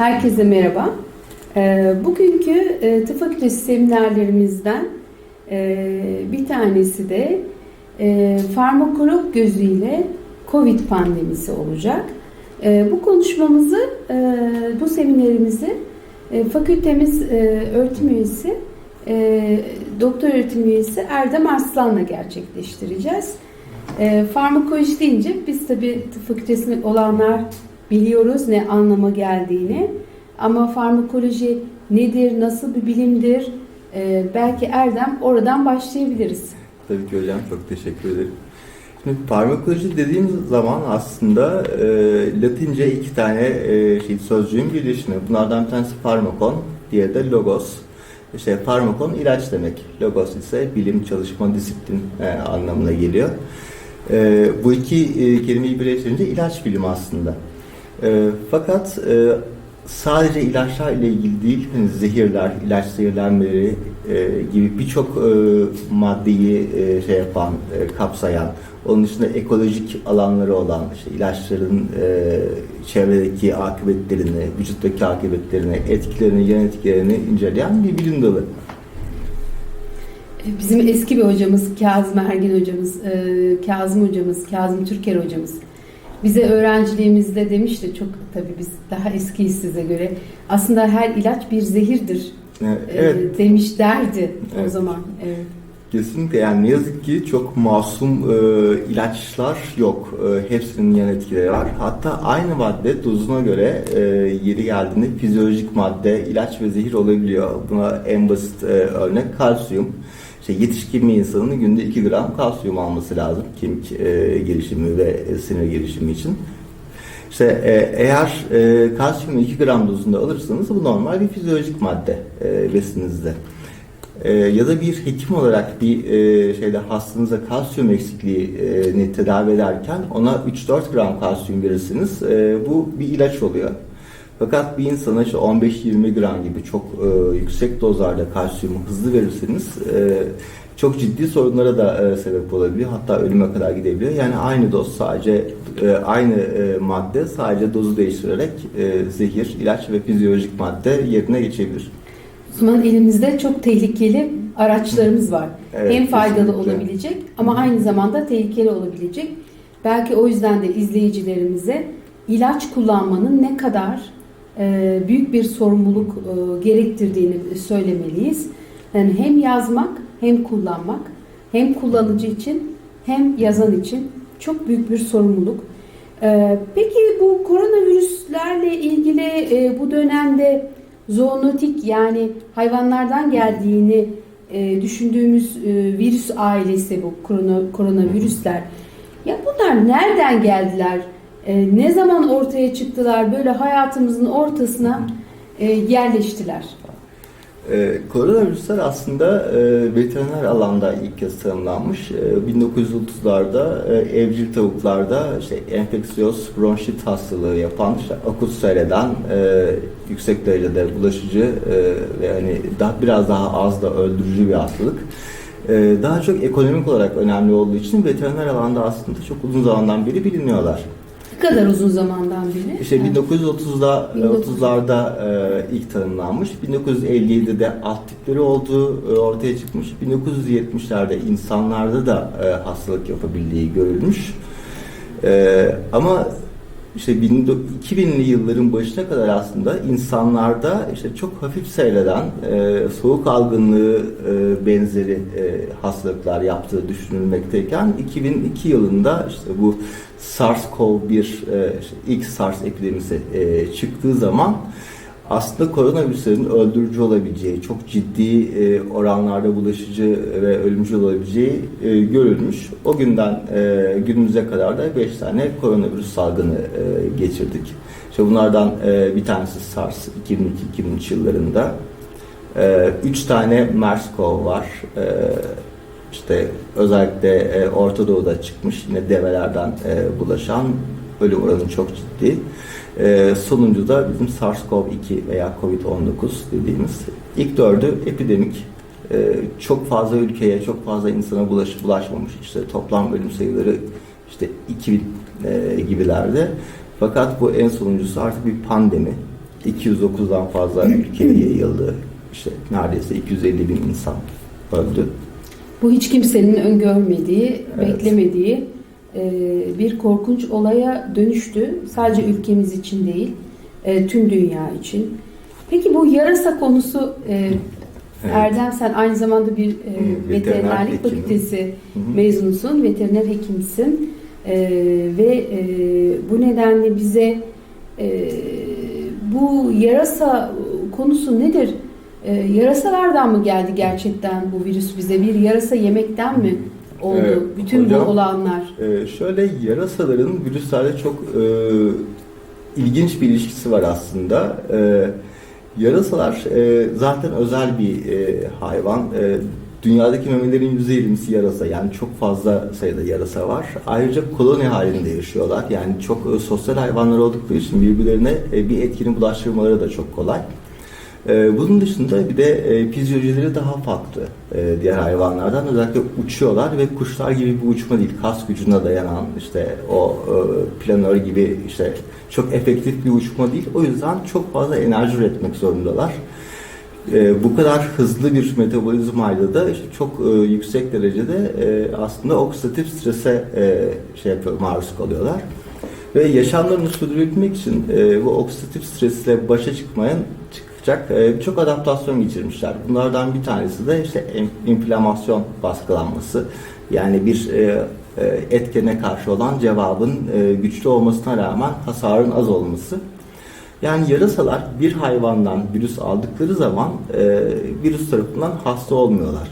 Herkese merhaba. Ee, Bugünkü e, tıp fakültesi seminerlerimizden e, bir tanesi de e, farmakolog gözüyle COVID pandemisi olacak. Bu konuşmamızı, bu seminerimizi fakültemiz öğretim üyesi, doktor öğretim üyesi Erdem Arslan'la gerçekleştireceğiz. Farmakoloji deyince biz tabii tıp fakültesinde olanlar biliyoruz ne anlama geldiğini. Ama farmakoloji nedir, nasıl bir bilimdir? E, belki Erdem oradan başlayabiliriz. Tabii ki hocam çok teşekkür ederim. Şimdi farmakoloji dediğimiz zaman aslında e, Latince iki tane e, şey sözcüğün birleşimi. Bunlardan bir tanesi farmakon, diğeri de logos. İşte farmakon ilaç demek. Logos ise bilim, çalışma, disiplin e, anlamına geliyor. E, bu iki e, kelimeyi birleştirince ilaç bilimi aslında. E, fakat e, sadece ilaçlar ile ilgili değil, hani zehirler, ilaç zehirlenmeleri e, gibi birçok e, maddeyi e, şey yapan, e, kapsayan, onun dışında ekolojik alanları olan, işte ilaçların e, çevredeki akıbetlerini, vücuttaki akıbetlerini, etkilerini, yan etkilerini inceleyen bir bilim dalı. Bizim eski bir hocamız Kazım Ergin hocamız, e, Kazım hocamız, Kazım Türker hocamız bize öğrenciliğimizde demişti çok tabii biz daha eskiyiz size göre. Aslında her ilaç bir zehirdir E, e, evet, demiş derdi o Evet. zaman. Evet. Kesinlikle yani ne yazık ki çok masum e, ilaçlar yok. E, hepsinin yan etkileri var. Hatta aynı madde dozuna göre e, yeri geldiğinde fizyolojik madde, ilaç ve zehir olabiliyor. Buna en basit e, örnek kalsiyum. İşte yetişkin bir insanın günde 2 gram kalsiyum alması lazım kemik e, gelişimi ve e, sinir gelişimi için. İşte e, eğer e, kalsiyumu 2 gram dozunda alırsanız bu normal bir fizyolojik madde e, besininizde. E, ya da bir hekim olarak bir e, şeyde hastanıza kalsiyum eksikliğini tedavi ederken ona 3-4 gram kalsiyum verirsiniz. E, bu bir ilaç oluyor. Fakat bir insana işte 15-20 gram gibi çok e, yüksek dozlarda kalsiyumu hızlı verirseniz e, çok ciddi sorunlara da e, sebep olabiliyor. Hatta ölüme kadar gidebiliyor. Yani aynı doz sadece e, aynı e, madde sadece dozu değiştirerek e, zehir, ilaç ve fizyolojik madde yerine geçebilir. Zaman elimizde çok tehlikeli araçlarımız var. Evet, hem faydalı kesinlikle. olabilecek ama aynı zamanda tehlikeli olabilecek. Belki o yüzden de izleyicilerimize ilaç kullanmanın ne kadar e, büyük bir sorumluluk e, gerektirdiğini söylemeliyiz. Yani hem yazmak hem kullanmak hem kullanıcı için hem yazan için çok büyük bir sorumluluk. E, peki bu koronavirüslerle ilgili e, bu dönemde zoonotik yani hayvanlardan geldiğini e, düşündüğümüz e, virüs ailesi bu korona, koronavirüsler. Ya bunlar nereden geldiler? E, ne zaman ortaya çıktılar? Böyle hayatımızın ortasına e, yerleştiler. Ee, koronavirüsler aslında e, veteriner alanda ilk kez tanımlanmış. E, 1930'larda e, evcil tavuklarda işte enfeksiyos bronşit hastalığı yapan, işte akut seyreden, e, yüksek derecede bulaşıcı e, ve hani daha biraz daha az da öldürücü bir hastalık. E, daha çok ekonomik olarak önemli olduğu için veteriner alanda aslında çok uzun zamandan beri biliniyorlar. Kadar uzun zamandan beri? İşte Yani 1930'da 1930. 30'larda e, ilk tanımlanmış. 1957'de alt tipleri olduğu e, ortaya çıkmış. 1970'lerde insanlarda da e, hastalık yapabildiği görülmüş. E, ama işte 2000'li yılların başına kadar aslında insanlarda işte çok hafif seyreden e, soğuk algınlığı e, benzeri e, hastalıklar yaptığı düşünülmekteyken 2002 yılında işte bu SARS-CoV-1 e, ilk SARS epidemisi e, çıktığı zaman aslında koronavirüslerin öldürücü olabileceği, çok ciddi e, oranlarda bulaşıcı ve ölümcül olabileceği e, görülmüş. O günden günümüze kadar da 5 tane koronavirüs salgını geçirdik. İşte bunlardan bir tanesi SARS 2002-2003 yıllarında. 3 tane MERS-CoV var. İşte özellikle e, Orta Doğu'da çıkmış yine develerden e, bulaşan ölüm oranı çok ciddi. E, sonuncu da bizim SARS-CoV-2 veya COVID-19 dediğimiz. İlk dördü epidemik. E, çok fazla ülkeye, çok fazla insana bulaş, bulaşmamış. İşte toplam ölüm sayıları işte 2000 e, gibilerde. Fakat bu en sonuncusu artık bir pandemi. 209'dan fazla ülkeye yayıldı. İşte neredeyse 250 bin insan öldü. Bu hiç kimsenin öngörmediği, Evet. beklemediği e, bir korkunç olaya dönüştü. Sadece ülkemiz için değil, e, tüm dünya için. Peki bu yarasa konusu e, Evet. Erdem sen aynı zamanda bir e, veteriner veterinerlik hekimim. fakültesi mezunusun, veteriner hekimsin E, ve e, bu nedenle bize e, bu yarasa konusu nedir? E, yarasalardan mı geldi gerçekten bu virüs bize? Bir yarasa yemekten mi oldu Evet, bütün hocam. bu olanlar? Ee, şöyle yarasaların virüslerle çok e, ilginç bir ilişkisi var aslında. E, yarasalar e, zaten özel bir e, hayvan. E, dünyadaki memelerin %20'si yarasa. Yani çok fazla sayıda yarasa var. Ayrıca koloni halinde yaşıyorlar. Yani çok e, sosyal hayvanlar oldukları için birbirlerine e, bir etkinin bulaştırmaları da çok kolay. Ee, Bunun dışında bir de e, fizyolojileri daha farklı e, diğer hayvanlardan. Özellikle uçuyorlar ve kuşlar gibi bir uçma değil. Kas gücüne dayanan işte o e, planör gibi işte çok efektif bir uçma değil. O yüzden çok fazla enerji üretmek zorundalar. E, bu kadar hızlı bir metabolizmayla da işte çok e, yüksek derecede aslında oksidatif strese şey yapıyor, maruz kalıyorlar. Ve yaşamlarını sürdürebilmek için e, bu oksidatif stresle başa çıkmayan çıkacak e, birçok adaptasyon geçirmişler. Bunlardan bir tanesi de işte inflamasyon baskılanması. Yani bir e, e, etkene karşı olan cevabın e, güçlü olmasına rağmen hasarın az olması. Yani yarasalar bir hayvandan virüs aldıkları zaman virüs tarafından hasta olmuyorlar.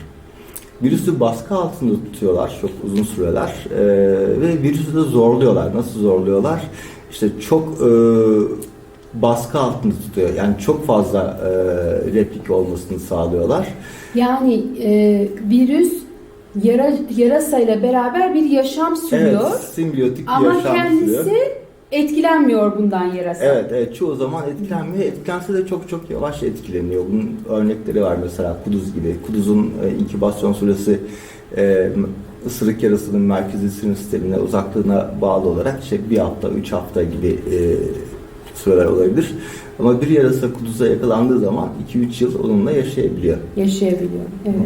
Virüsü baskı altında tutuyorlar çok uzun süreler e, ve virüsü de zorluyorlar. Nasıl zorluyorlar? İşte çok e, baskı altında tutuyor. Yani çok fazla e, replik olmasını sağlıyorlar. Yani e, virüs yara, yarasayla beraber bir yaşam sürüyor. Evet, simbiyotik bir Ama yaşam kendisi sürüyor. etkilenmiyor bundan yarasa. Evet, evet çoğu zaman etkilenmiyor. Etkilense de çok çok yavaş etkileniyor. Bunun örnekleri var mesela kuduz gibi. Kuduzun e, inkübasyon süresi e, ısırık yarasının merkezi sinir sistemine uzaklığına bağlı olarak işte bir hafta, üç hafta gibi e, süreler olabilir. Ama bir yarasa kuduza yakalandığı zaman 2-3 yıl onunla yaşayabiliyor. Yaşayabiliyor. Evet.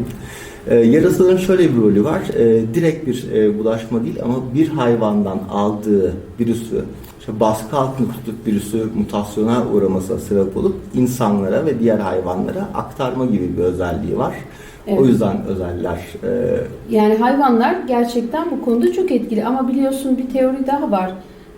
E, yarasaların şöyle bir rolü var. E, direkt bir e, bulaşma değil ama bir hayvandan aldığı virüsü işte baskı altında tutup virüsü mutasyona uğramasına sebep olup insanlara ve diğer hayvanlara aktarma gibi bir özelliği var. Evet. O yüzden özeller. E, Yani hayvanlar gerçekten bu konuda çok etkili ama biliyorsun bir teori daha var.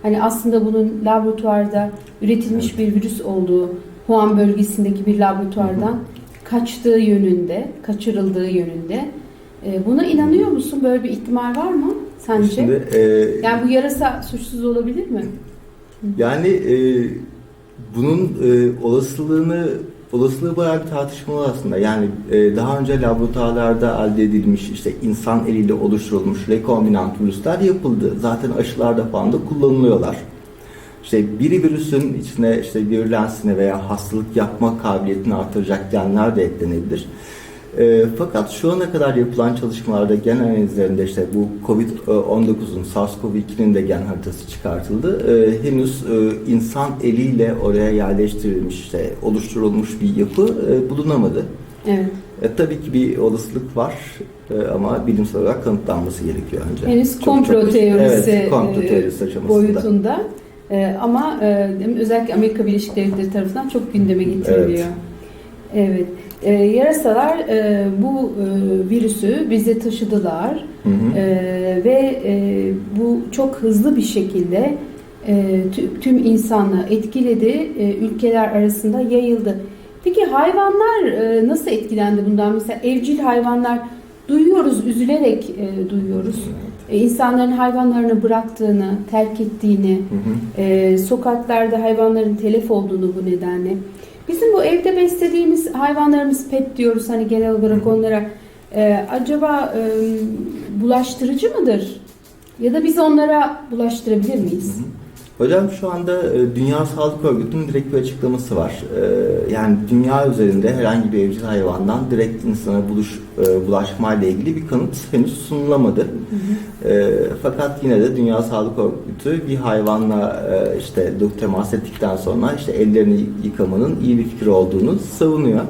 Hani aslında bunun laboratuvarda üretilmiş bir virüs olduğu, Wuhan bölgesindeki bir laboratuvardan kaçtığı yönünde, kaçırıldığı yönünde. Ee, buna inanıyor musun? Böyle bir ihtimal var mı sence? şimdi, e, Yani bu yarasa suçsuz olabilir mi? Yani e, bunun e, olasılığını olasılığı bayağı bir tartışmalı aslında. Yani e, daha önce laboratuvarlarda elde edilmiş işte insan eliyle oluşturulmuş rekombinant virüsler yapıldı. Zaten aşılarda falan da kullanılıyorlar. İşte bir virüsün içine işte virülensine veya hastalık yapma kabiliyetini artıracak genler de eklenebilir. E, fakat şu ana kadar yapılan çalışmalarda gen analizlerinde işte bu COVID-19'un SARS-CoV-2'nin de gen haritası çıkartıldı. E, henüz e, insan eliyle oraya yerleştirilmiş, işte oluşturulmuş bir yapı e, bulunamadı. Evet. E, tabii ki bir olasılık var e, ama bilimsel olarak kanıtlanması gerekiyor önce. Henüz komplo çok- teorisi, evet, komplo e, teorisi aşamasında. boyutunda. E, ama e, özellikle Amerika Birleşik Devletleri tarafından çok gündeme getiriliyor. Evet. E, yarasalar e, bu e, virüsü bize taşıdılar Hı hı. E, ve e, bu çok hızlı bir şekilde e, tü- tüm insanlığı etkiledi, e, ülkeler arasında yayıldı. Peki hayvanlar e, nasıl etkilendi bundan? Mesela evcil hayvanlar duyuyoruz, üzülerek e, duyuyoruz. E, insanların hayvanlarını bıraktığını, terk ettiğini, Hı hı. e, sokaklarda hayvanların telef olduğunu bu nedenle. Bizim bu evde beslediğimiz hayvanlarımız pet diyoruz hani genel olarak onlara. E, acaba e, bulaştırıcı mıdır? Ya da biz onlara bulaştırabilir miyiz? Hı hı. Hocam şu anda e, Dünya Sağlık Örgütü'nün direkt bir açıklaması var. E, Yani dünya üzerinde herhangi bir evcil hayvandan direkt insana buluş, e, bulaşmayla ilgili bir kanıt henüz sunulamadı. Fakat yine de Dünya Sağlık Örgütü bir hayvanla işte temas ettikten sonra işte ellerini yıkamanın iyi bir fikir olduğunu savunuyor.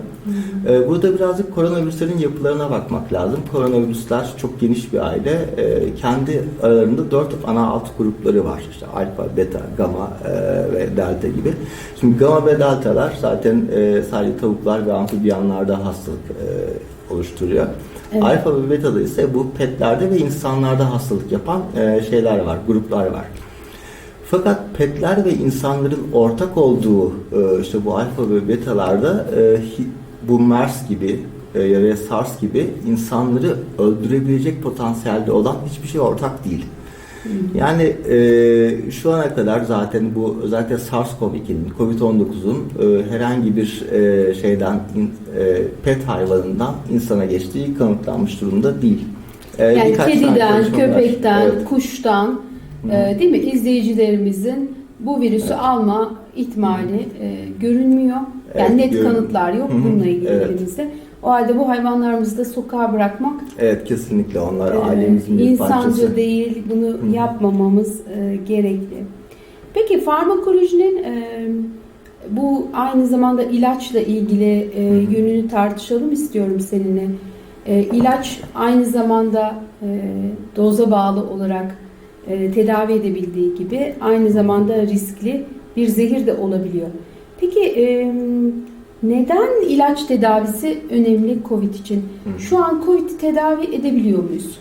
E, burada birazcık koronavirüslerin yapılarına bakmak lazım. Koronavirüsler çok geniş bir aile. E, kendi aralarında dört ana alt grupları var. İşte alfa, beta, gamma e, ve delta gibi. Şimdi gamma ve deltalar zaten e, sadece tavuklar ve amfibiyanlarda hastalık e, oluşturuyor. Evet. Alfa ve beta'da ise bu petlerde ve insanlarda hastalık yapan e, şeyler var, gruplar var. Fakat petler ve insanların ortak olduğu e, işte bu alfa ve betalarda e, bu MERS gibi e, ya da SARS gibi insanları öldürebilecek potansiyelde olan hiçbir şey ortak değil. Yani e, şu ana kadar zaten bu özellikle SARS-CoV-2'nin, COVID-19'un e, herhangi bir e, şeyden in- e, pet hayvanından insana geçtiği kanıtlanmış durumda değil. E, Yani kediden, köpekten, Evet. kuştan e, değil mi izleyicilerimizin bu virüsü alma ihtimali e, görünmüyor. Yani net kanıtlar yok Hı hı, bununla ilgili evet. elimizde. O halde bu hayvanlarımızı da sokağa bırakmak Evet kesinlikle onlar e, ailemizin bir insancı parçası. değil. Bunu hı. yapmamamız e, gerekli. Peki farmakolojinin e, bu aynı zamanda ilaçla ilgili e, Hı hı. yönünü tartışalım istiyorum seninle. E, ilaç aynı zamanda e, doza bağlı olarak e, tedavi edebildiği gibi aynı zamanda riskli bir zehir de olabiliyor. Peki e, neden ilaç tedavisi önemli COVID için? Hı. Şu an COVID tedavi edebiliyor muyuz?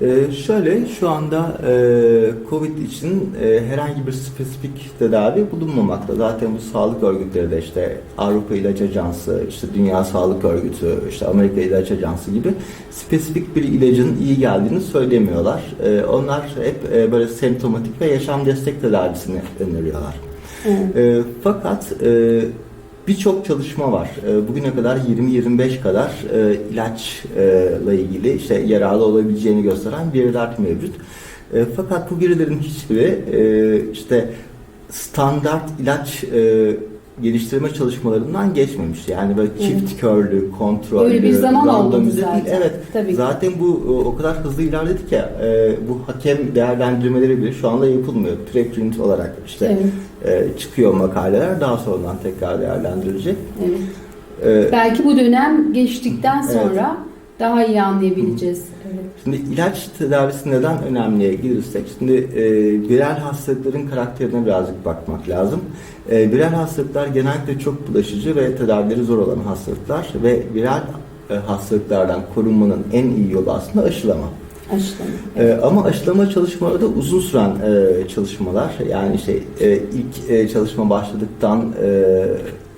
Ee, şöyle şu anda e, Covid için e, herhangi bir spesifik tedavi bulunmamakta. Zaten bu sağlık örgütleri de işte Avrupa İlaç Ajansı, işte Dünya Sağlık Örgütü, işte Amerika İlaç Ajansı gibi spesifik bir ilacın iyi geldiğini söylemiyorlar. E, onlar hep e, böyle semptomatik ve yaşam destek tedavisini öneriyorlar. E, fakat e, birçok çalışma var. E, bugüne kadar 20-25 kadar e, ilaçla ilgili işte yararlı olabileceğini gösteren veriler mevcut. E, fakat bu verilerin hiçbiri e, işte standart ilaç e, geliştirme çalışmalarından geçmemiş. Yani böyle çift körlü, kontrollü, Öyle bir zaman randomize zaten. değil. Evet. Tabii ki. Zaten bu o kadar hızlı ilerledi ki e, bu hakem değerlendirmeleri bile şu anda yapılmıyor. Preprint olarak işte Evet. e, çıkıyor makaleler daha sonradan tekrar değerlendirilecek. Evet. E, Belki bu dönem geçtikten Evet. sonra daha iyi anlayabileceğiz. Evet. Şimdi ilaç tedavisi neden önemliye gelirsek, şimdi e, viral hastalıkların karakterine birazcık bakmak lazım. E, viral hastalıklar genellikle çok bulaşıcı ve tedavileri zor olan hastalıklar ve viral e, hastalıklardan korunmanın en iyi yolu aslında aşılama. Aşılama. Ee, ama aşılama çalışmaları da uzun süren e, çalışmalar. Yani işte e, ilk e, çalışma başladıktan e,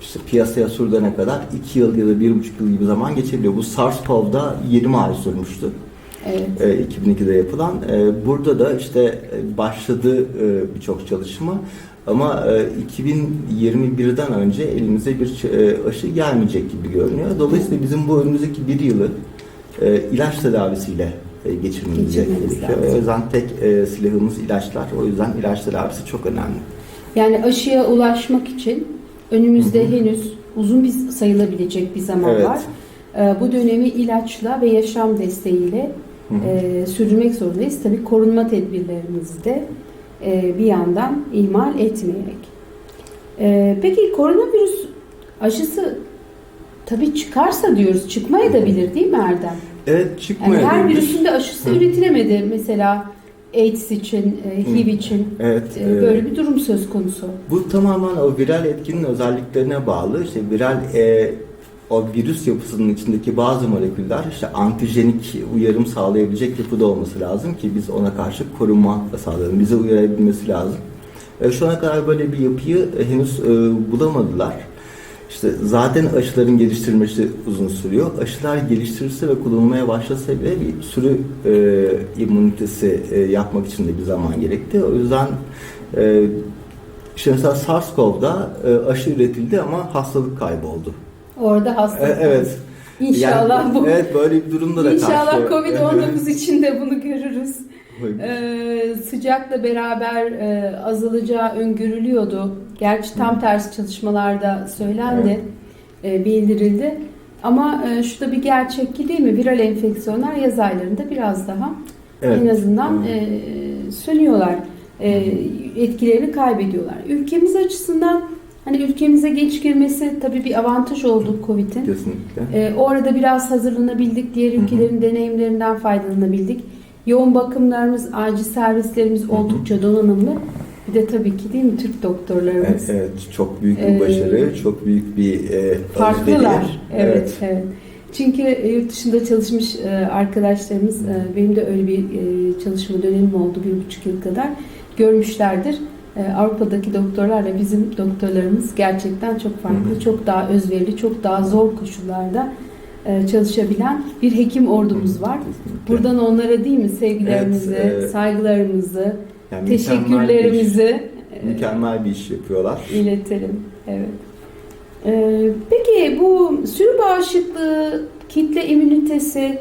işte piyasaya sürülene kadar 2 yıl ya da 1,5 yıl gibi zaman geçebiliyor. Bu SARS-CoV'da 20 ay sürmüştü. Evet. E, 2002'de yapılan. E, burada da işte e, başladı e, birçok çalışma. Ama e, 2021'den önce elimize bir e, aşı gelmeyecek gibi görünüyor. Dolayısıyla bizim bu önümüzdeki bir yılı e, ilaç tedavisiyle e, geçirmemiz gerekiyor. O yüzden tek e, silahımız ilaçlar. O yüzden ilaç tedavisi çok önemli. Yani aşıya ulaşmak için önümüzde henüz uzun bir sayılabilecek bir zaman Evet. var. Bu dönemi ilaçla ve yaşam desteğiyle. E, sürdürmek zorundayız. Tabii korunma tedbirlerimizi de e, bir yandan ihmal etmeyerek. E, peki koronavirüs aşısı tabii çıkarsa diyoruz çıkmaya da bilir değil mi Erdem? Evet Yani çıkmıyor. her virüsün de aşısı Hı. üretilemedi. Mesela AIDS için, HIV için Evet. böyle bir durum söz konusu. Bu tamamen o viral etkinin özelliklerine bağlı. İşte viral e, o virüs yapısının içindeki bazı moleküller işte antijenik uyarım sağlayabilecek yapıda olması lazım ki biz ona karşı korunma sağlayalım. Bize uyarabilmesi lazım. E, şu ana kadar böyle bir yapıyı e, henüz e, bulamadılar. İşte zaten aşıların geliştirilmesi uzun sürüyor. Aşılar geliştirirse ve kullanılmaya başlasa bile bir sürü e, immünitesi e, yapmak için de bir zaman gerekti. O yüzden e, işte mesela SARS-CoV'da e, aşı üretildi ama hastalık kayboldu. Orada hastalık. E, evet. İnşallah Yani, bu. Evet böyle bir durumda da İnşallah karşı. Covid-19 için de bunu görürüz. Evet. Ee, sıcakla beraber e, azalacağı öngörülüyordu. Gerçi tam tersi çalışmalarda söylendi, e, bildirildi. Ama e, şu da bir gerçek ki değil mi? Viral enfeksiyonlar yaz aylarında biraz daha Evet. En azından e, sönüyorlar. E, etkilerini kaybediyorlar. Ülkemiz açısından hani ülkemize geç girmesi tabii bir avantaj oldu Covid'in. Kesinlikle. E, o arada biraz hazırlanabildik. Diğer ülkelerin deneyimlerinden faydalanabildik. Yoğun bakımlarımız, acil servislerimiz hı. oldukça donanımlı. Bir de tabii ki değil mi Türk doktorlarımız. Evet, evet, çok büyük bir Ee, başarı, çok büyük bir e, Farklılar. özveri. Evet, evet. Çünkü e, yurt dışında çalışmış e, arkadaşlarımız, e, benim de öyle bir çalışma dönemim oldu bir buçuk yıl kadar, görmüşlerdir. E, Avrupa'daki doktorlarla bizim doktorlarımız gerçekten çok farklı, çok daha özverili, çok daha zor koşullarda e, çalışabilen bir hekim ordumuz var. Kesinlikle. Buradan onlara değil mi sevgilerimizi, Evet, e, saygılarımızı, Yani mükemmel bir iş- teşekkürlerimizi e, mükemmel bir iş yapıyorlar. iletelim. Evet. Ee, peki bu sürü bağışıklığı, kitle immünitesi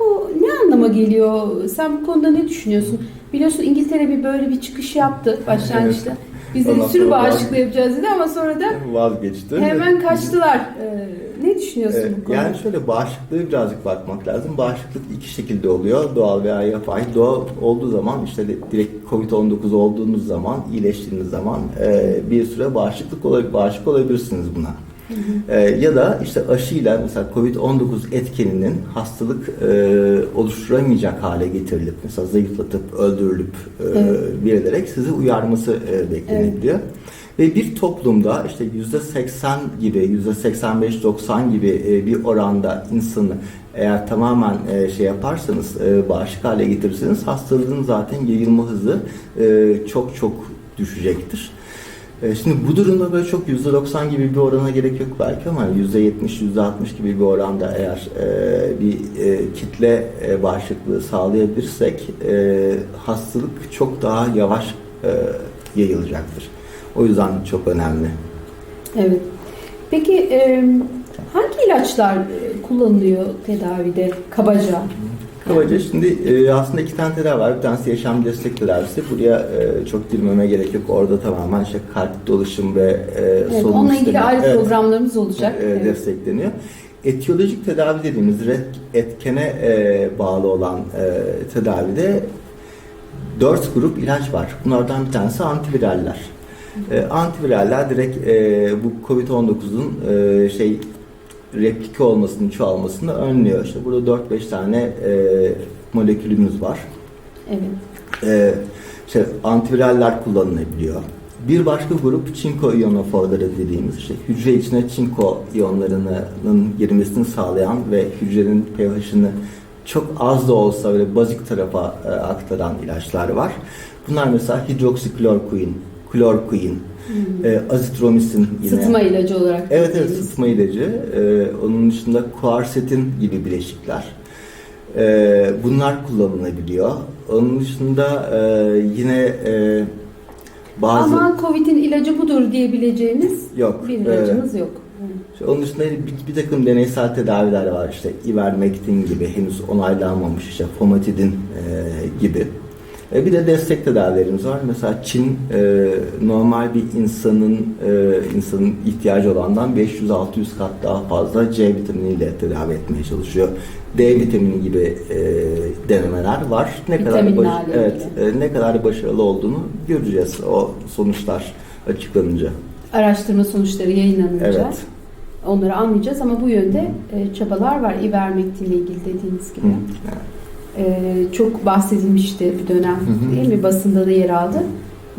bu ne anlama geliyor? Sen bu konuda ne düşünüyorsun? Biliyorsun İngiltere bir böyle bir çıkış yaptı başlangıçta. Biz de Ondan sürü sonra bağışıklığı yapacağız dedi ama sonra da Vazgeçti. hemen kaçtılar. Ee, ne düşünüyorsun Ee, bu konuda? Yani şöyle bağışıklığı birazcık bakmak lazım. Bağışıklık iki şekilde oluyor. Doğal veya yapay. Doğal olduğu zaman işte direkt Covid-19 olduğunuz zaman, iyileştiğiniz zaman e, bir süre bağışıklık olabilir, bağışık olabilirsiniz buna. E, ya da işte aşıyla mesela Covid-19 etkeninin hastalık e, oluşturamayacak hale getirilip mesela zayıflatıp öldürülüp e, Evet. verilerek sizi uyarması e, beklenebiliyor. Ve bir toplumda işte yüzde 80 gibi, yüzde 85-90 gibi e, bir oranda insanı eğer tamamen e, şey yaparsanız, e, bağışık hale getirirseniz hastalığın zaten yayılma hızı çok çok düşecektir. E, Şimdi bu durumda böyle çok %90 gibi bir orana gerek yok belki ama %70, %60 gibi bir oranda eğer e, bir e, kitle e, bağışıklığı sağlayabilirsek hastalık çok daha yavaş yayılacaktır. O yüzden çok önemli. Evet. Peki hangi ilaçlar kullanılıyor tedavide kabaca? Kabaca şimdi e, aslında iki tane tedavi var. Bir tanesi yaşam destek tedavisi. Buraya e, çok girmeme gerek yok. Orada tamamen işte kalp dolaşım ve e, Evet, solunum onunla ilgili ayrı Evet. programlarımız olacak. e, Evet. destekleniyor. Etiyolojik tedavi dediğimiz etkene e, bağlı olan e, tedavide dört grup ilaç var. Bunlardan bir tanesi antiviraller. E, antiviraller direkt e, bu Covid-19'un e, şey replike olmasını, çoğalmasını önlüyor. İşte burada 4-5 tane e, molekülümüz var Evet. e, işte antiviraller kullanılabiliyor. Bir başka grup çinko ionoforları dediğimiz işte hücre içine çinko iyonlarının girmesini sağlayan ve hücrenin pH'ını çok az da olsa böyle bazik tarafa e, aktaran ilaçlar var. Bunlar mesela hidroksiklorkuin, klorkuin, e, azitromisin yine. Sıtma ilacı olarak. Evet evet bildiğimiz. sıtma ilacı. Ee, onun dışında kuarsetin gibi bileşikler. Ee, bunlar kullanılabiliyor. Onun dışında e, yine e, bazı Ama Covid'in ilacı budur diyebileceğimiz yok. bir Ee, ilacımız yok. işte onun dışında bir, bir takım deneysel tedaviler var işte ivermektin gibi henüz onaylanmamış işte fomatidin e, gibi. E, bir de destek tedavilerimiz var. Mesela Çin e, normal bir insanın e, insanın ihtiyacı olandan 500-600 kat daha fazla C vitaminiyle tedavi etmeye çalışıyor. D vitamini gibi e, denemeler var. Ne kadar baş- evet, e, ne kadar başarılı olduğunu göreceğiz o sonuçlar açıklanınca. Araştırma sonuçları yayınlanınca Evet. onları anlayacağız ama bu yönde e, çabalar var. İvermektin ile ilgili dediğiniz gibi. Hı. E, çok bahsedilmişti bir dönem Hı hı. değil mi? Basında da yer aldı.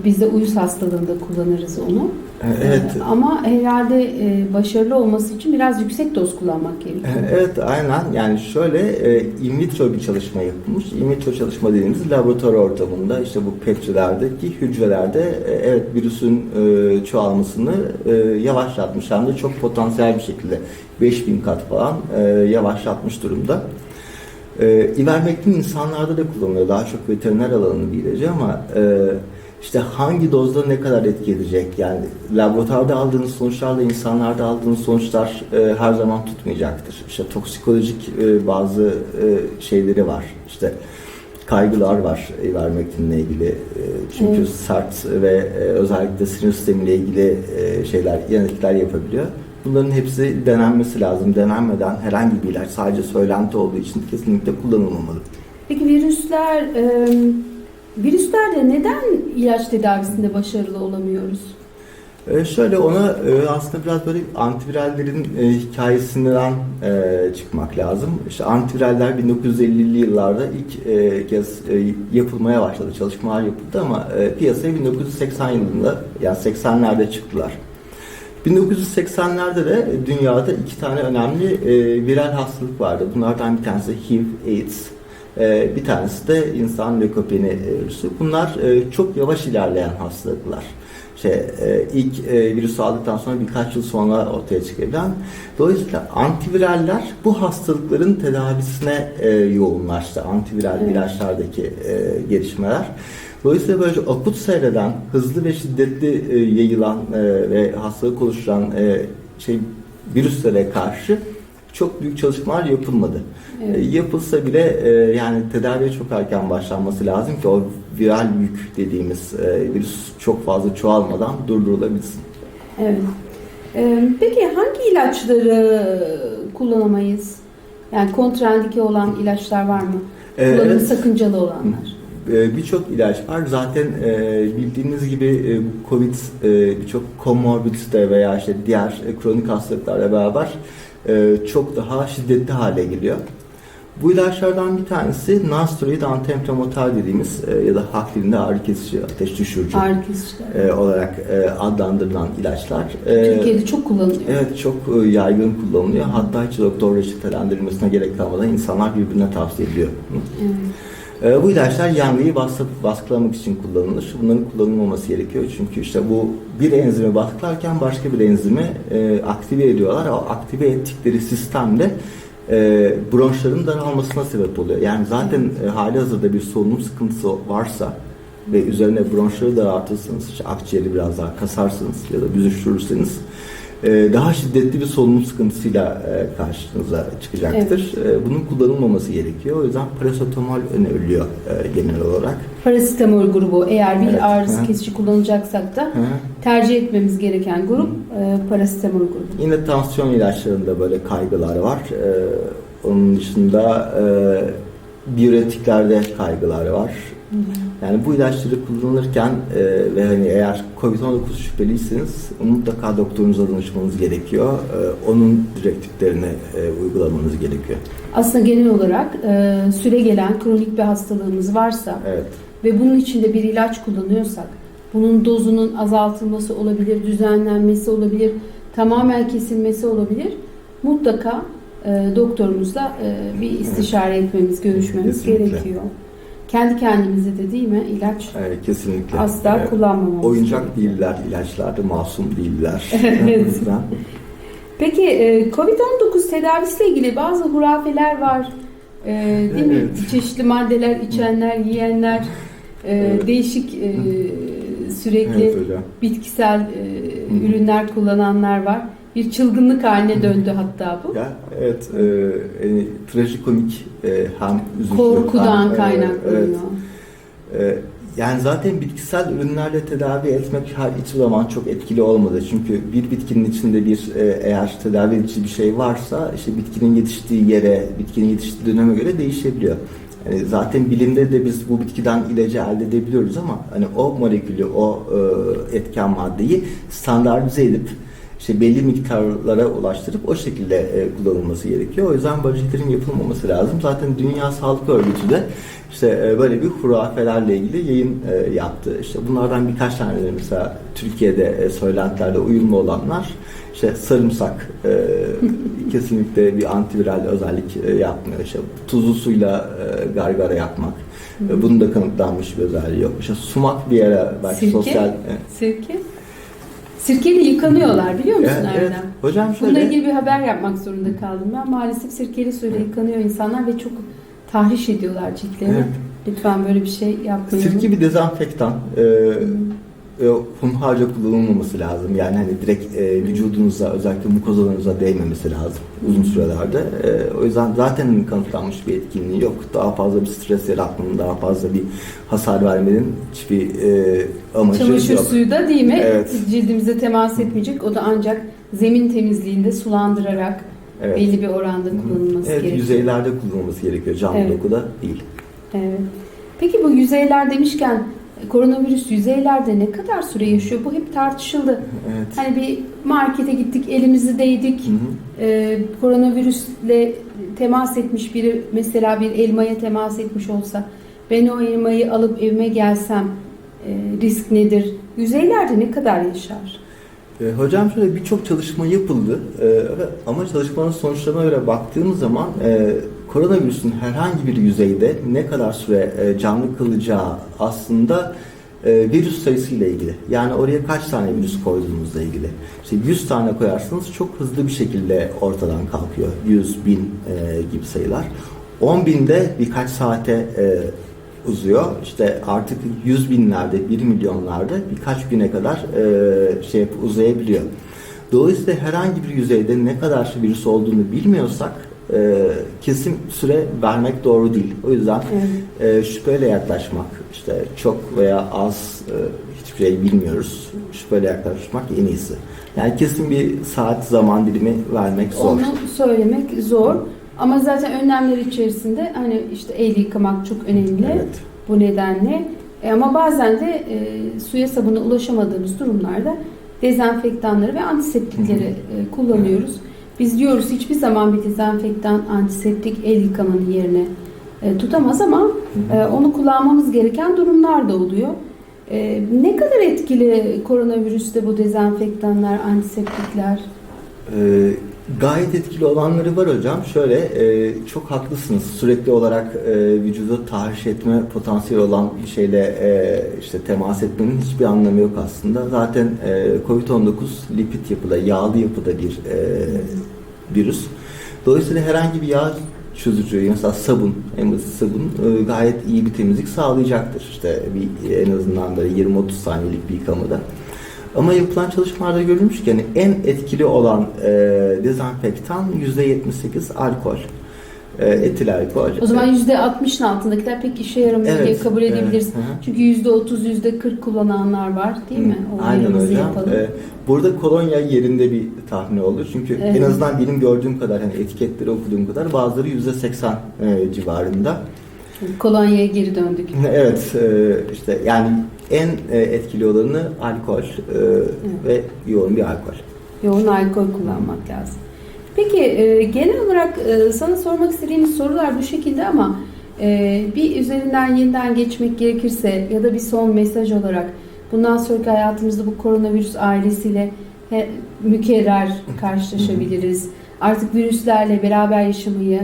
Biz de uyuz hastalığında kullanırız onu. E, Evet. E, ama herhalde e, başarılı olması için biraz yüksek doz kullanmak gerekiyor. Evet aynen yani şöyle e, in vitro bir çalışma yapılmış. In vitro çalışma dediğimiz laboratuvar ortamında işte bu petrilerdeki hücrelerde e, evet virüsün e, çoğalmasını e, yavaşlatmış hem de çok potansiyel bir şekilde 5000 kat falan e, yavaşlatmış durumda. E, ivermektin insanlarda da kullanılıyor. Daha çok veteriner alanının bir ilacı ama e, işte hangi dozda ne kadar etki edecek? Yani laboratuvarda aldığınız sonuçlarla insanlarda aldığınız sonuçlar e, her zaman tutmayacaktır. İşte toksikolojik e, bazı e, şeyleri var. İşte kaygılar var ivermektinle ilgili. E, çünkü Evet. sert ve e, özellikle sinir sistemiyle ilgili e, şeyler, yan etkiler yapabiliyor. Bunların hepsi denenmesi lazım. Denenmeden herhangi bir ilaç sadece söylenti olduğu için kesinlikle kullanılmamalı. Peki virüsler, e, virüslerde neden ilaç tedavisinde başarılı olamıyoruz? Şöyle ona e, aslında biraz böyle antivirallerin e, hikayesinden e, çıkmak lazım. İşte antiviraller 1950'li yıllarda ilk e, kez e, yapılmaya başladı, çalışmalar yapıldı ama e, piyasaya 1980 yılında yani 80'lerde çıktılar. 1980'lerde de dünyada iki tane önemli e, viral hastalık vardı. Bunlardan bir tanesi HIV, AIDS. E, bir tanesi de insan lökopeni virüsü. Bunlar e, çok yavaş ilerleyen hastalıklar. Şey, e, ilk e, virüs aldıktan sonra birkaç yıl sonra ortaya çıkabilen. Dolayısıyla antiviraller bu hastalıkların tedavisine e, yoğunlaştı. Antiviral Evet. ilaçlardaki e, gelişmeler. Dolayısıyla böylece akut seyreden, hızlı ve şiddetli e, yayılan e, ve hastalık oluşturan e, şey virüslere karşı çok büyük çalışmalar yapılmadı. Evet. E, yapılsa bile e, yani tedaviye çok erken başlanması lazım ki o viral yük dediğimiz e, virüs çok fazla çoğalmadan durdurulabilsin. Evet. E, peki hangi ilaçları kullanamayız? Yani kontraindike olan ilaçlar var mı? E, Kullanımı evet. sakıncalı olanlar. E, Birçok ilaç var. Zaten e, bildiğiniz gibi e, Covid e, birçok komorbidite veya işte diğer kronik hastalıklarla beraber çok daha şiddetli hale geliyor. Bu ilaçlardan bir tanesi nonsteroid antiinflamatuar dediğimiz e, ya da halk dilinde ağrı kesici, ateş düşürücü Ağrı e, olarak e, adlandırılan ilaçlar. E, Türkiye'de çok kullanılıyor. Evet çok e, yaygın kullanılıyor. Hatta hiç doktor reçetelendirilmesine gerek kalmadan insanlar birbirine tavsiye ediyor. Evet. E, bu ilaçlar yangıyı baskı, baskılamak için kullanılır. Bunların kullanılmaması gerekiyor. Çünkü işte bu bir enzimi baskılarken başka bir enzimi e, aktive ediyorlar. O aktive ettikleri sistemde e, bronşların daralmasına sebep oluyor. Yani zaten e, hali hazırda bir solunum sıkıntısı varsa ve üzerine bronşları daraltırsanız, işte akciğeri biraz daha kasarsınız ya da büzüştürürseniz daha şiddetli bir solunum sıkıntısıyla e, karşınıza çıkacaktır. E, Bunun kullanılmaması gerekiyor. O yüzden parasetamol öneriliyor e, genel olarak. Parasetamol grubu eğer bir Evet, ağrısı hı. kesici kullanacaksak da Hı. tercih etmemiz gereken grup e, parasetamol grubu. Yine tansiyon ilaçlarında böyle kaygılar var. E, onun dışında e, diüretiklerde kaygılar var. Yani bu ilaçları kullanırken e, ve hani eğer COVID-19 şüpheliyseniz mutlaka doktorunuza danışmanız gerekiyor. E, onun direktiflerini e, uygulamanız gerekiyor. Aslında genel olarak e, süre gelen kronik bir hastalığımız varsa Evet. ve bunun içinde bir ilaç kullanıyorsak bunun dozunun azaltılması olabilir, düzenlenmesi olabilir, tamamen kesilmesi olabilir. Mutlaka e, doktorumuzla e, bir istişare etmemiz, görüşmemiz Kesinlikle. gerekiyor. Kendi kendimize de değil mi ilaç Evet, kesinlikle. asla Evet. kullanmamamız Oyuncak gerekiyor. değiller ilaçlar da masum değiller. Evet. Peki e, Covid-19 tedavisiyle ilgili bazı hurafeler var. E, değil mi? Evet. Çeşitli maddeler içenler, yiyenler, e, Evet. değişik e, sürekli evet hocam. bitkisel e, ürünler kullananlar var. Bir çılgınlık haline döndü hatta bu. Ya evet e, yani trajikomik e, hem üzücü Korkudan hem, e, kaynaklanıyor. evet. E, yani zaten bitkisel ürünlerle tedavi etmek her hiçbir zaman çok etkili olmadı. Çünkü bir bitkinin içinde bir e, eğer tedavi edici bir şey varsa işte bitkinin yetiştiği yere, bitkinin yetiştiği döneme göre değişebiliyor. Yani zaten bilimde de biz bu bitkiden ilacı elde edebiliyoruz ama hani o molekülü, o e, etken maddeyi standartize edip işte belli miktarlara ulaştırıp o şekilde e, kullanılması gerekiyor. O yüzden barajitlerin yapılmaması lazım. Zaten Dünya Sağlık Örgütü de işte e, böyle bir hurafelerle ilgili yayın e, yaptı. İşte bunlardan birkaç tane de mesela Türkiye'de e, söylentilerde uyumlu olanlar işte sarımsak e, kesinlikle bir antiviral özellik e, yapmıyor. İşte tuzlu suyla e, gargara yapmak. E, bunun da kanıtlanmış bir özelliği yok. İşte sumak bir yere belki Sirke? sosyal... e, Sirke. Sirkeyle yıkanıyorlar biliyor musun Evet, Erdem? evet. Hocam Bununla şöyle. ilgili bir haber yapmak zorunda kaldım. Ben maalesef sirkeli suyla yıkanıyor insanlar ve çok tahriş ediyorlar ciltlerini. Evet. Lütfen böyle bir şey yapmayalım. Sirke bir dezenfektan. Ee, e, hunharca kullanılmaması lazım. Yani hani direkt e, vücudunuza özellikle mukozalarınıza değmemesi lazım uzun sürelerde. E, o yüzden zaten kanıtlanmış bir etkinliği yok. Daha fazla bir stres yaratmanın, daha fazla bir hasar vermenin hiçbir e, amacı Çamaşır yok. suyu da değil mi? Evet. Cildimize temas etmeyecek. O da ancak zemin temizliğinde sulandırarak Evet. belli bir oranda kullanılması Evet, gerekiyor. yüzeylerde kullanılması gerekiyor. Cam Evet. dokuda değil. Evet. Peki bu yüzeyler demişken koronavirüs yüzeylerde ne kadar süre yaşıyor? Bu hep tartışıldı. Evet. Hani bir markete gittik, elimizi değdik. Hı hı. Ee, koronavirüsle temas etmiş biri mesela bir elmaya temas etmiş olsa ben o elmayı alıp evime gelsem e, risk nedir? Yüzeylerde ne kadar yaşar? E, hocam şöyle birçok çalışma yapıldı E, ama çalışmanın sonuçlarına göre baktığımız zaman e, koronavirüsün herhangi bir yüzeyde ne kadar süre e, canlı kalacağı aslında e, virüs sayısıyla ilgili. Yani oraya kaç tane virüs koyduğunuzla ilgili. İşte 100 tane koyarsanız çok hızlı bir şekilde ortadan kalkıyor. 100, 1000 e, gibi sayılar. 10 binde birkaç saate uzuyor. İşte artık yüz binlerde, bir milyonlarda birkaç güne kadar şey uzayabiliyor. Dolayısıyla herhangi bir yüzeyde ne kadar virüs olduğunu bilmiyorsak e, kesin süre vermek doğru değil. O yüzden Evet. e, şüpheyle yaklaşmak, işte çok veya az e, hiçbir şey bilmiyoruz. Şüpheyle yaklaşmak en iyisi. Yani kesin bir saat zaman dilimi vermek zor. Onu söylemek zor. Ama zaten önlemler içerisinde hani işte el yıkamak çok önemli. Evet. Bu nedenle. E, ama bazen de e, suya sabuna ulaşamadığımız durumlarda dezenfektanları ve antiseptikleri e, kullanıyoruz. Biz diyoruz hiçbir zaman bir dezenfektan, antiseptik el yıkamanın yerine e, tutamaz ama e, onu kullanmamız gereken durumlar da oluyor. E, ne kadar etkili koronavirüste bu dezenfektanlar, antiseptikler? Ee, gayet etkili olanları var hocam. Şöyle e, çok haklısınız. Sürekli olarak e, vücuda tahriş etme potansiyeli olan bir şeyle e, işte temas etmenin hiçbir anlamı yok aslında. Zaten e, COVID-19 lipid yapıda, yağlı yapıda bir e, virüs. Dolayısıyla herhangi bir yağ çözücü, mesela sabun, en sabun e, gayet iyi bir temizlik sağlayacaktır. İşte bir en azından böyle 20-30 saniyelik bir yıkamada. Ama yapılan çalışmalarda görülmüş ki yani en etkili olan e, dezenfektan %78 alkol. E, etil alkol. O zaman %60'ın altındakiler pek işe yaramıyor Evet, diye kabul evet, edebiliriz. hı. Çünkü %30, %40 kullananlar var değil mi? O Aynen hocam. E, burada kolonya yerinde bir tahmin olur. Çünkü Evet. en azından benim gördüğüm kadar, hani etiketleri okuduğum kadar bazıları %80 e, civarında. Kolonyaya geri döndük. Evet, e, işte yani en e, etkili olanı alkol e, ve yoğun bir alkol. Yoğun alkol kullanmak lazım. Peki e, genel olarak e, sana sormak istediğimiz sorular bu şekilde ama e, bir üzerinden yeniden geçmek gerekirse ya da bir son mesaj olarak bundan sonraki hayatımızda bu koronavirüs ailesiyle he, mükerrer karşılaşabiliriz. Artık virüslerle beraber yaşamayı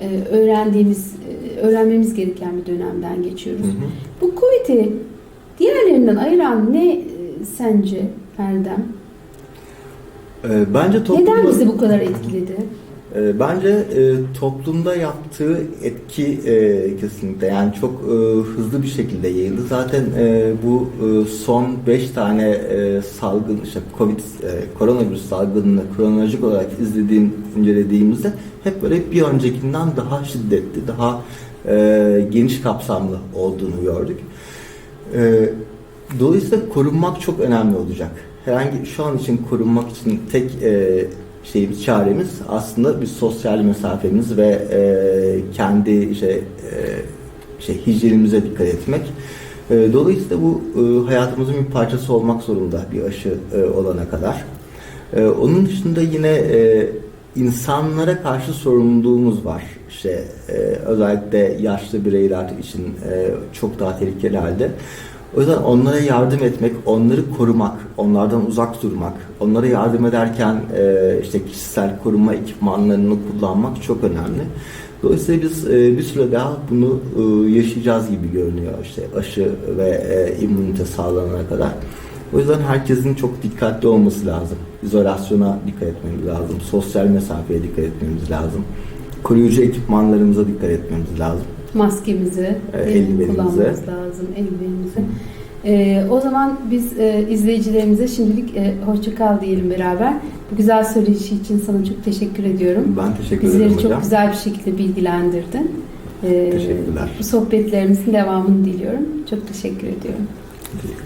e, öğrendiğimiz, e, öğrenmemiz gereken bir dönemden geçiyoruz. Hı hı. Bu Covid'i diğerlerinden ayıran ne e, sence Erdem? E, bence toplumda... Neden bizi bu kadar etkiledi? E, Bence e, toplumda yaptığı etki e, kesinlikle yani çok e, hızlı bir şekilde yayıldı. Zaten e, bu e, son 5 tane e, salgın işte Covid e, koronavirüs salgınını kronolojik olarak izlediğim incelediğimizde hep böyle bir öncekinden daha şiddetli, daha e, geniş kapsamlı olduğunu gördük. E, dolayısıyla korunmak çok önemli olacak. Herhangi şu an için korunmak için tek e, şeyimiz, çaremiz aslında bir sosyal mesafemiz ve e, kendi işte, e, şey hijyenimize dikkat etmek. E, dolayısıyla bu e, hayatımızın bir parçası olmak zorunda bir aşı e, olana kadar. E, onun dışında yine e, insanlara karşı sorumluluğumuz var. İşte e, özellikle yaşlı bireyler için e, çok daha tehlikeli halde. O yüzden onlara yardım etmek, onları korumak, onlardan uzak durmak, onlara yardım ederken e, işte kişisel koruma ekipmanlarını kullanmak çok önemli. Dolayısıyla biz e, bir süre daha bunu e, yaşayacağız gibi görünüyor işte aşı ve e, immünite sağlanana kadar. O yüzden herkesin çok dikkatli olması lazım. İzolasyona dikkat etmemiz lazım. Sosyal mesafeye dikkat etmemiz lazım. Koruyucu ekipmanlarımıza dikkat etmemiz lazım. Maskemizi Evet, elini eldivenimizi. kullanmamız lazım, eldivenimizi. Ee, o zaman biz e, izleyicilerimize şimdilik e, hoşça kal diyelim beraber. Bu güzel söyleşi için sana çok teşekkür ediyorum. Ben teşekkür Bizleri ederim çok hocam. güzel bir şekilde bilgilendirdin. Ee, Teşekkürler. Bu sohbetlerimizin devamını diliyorum. Çok teşekkür ediyorum. Teşekkür.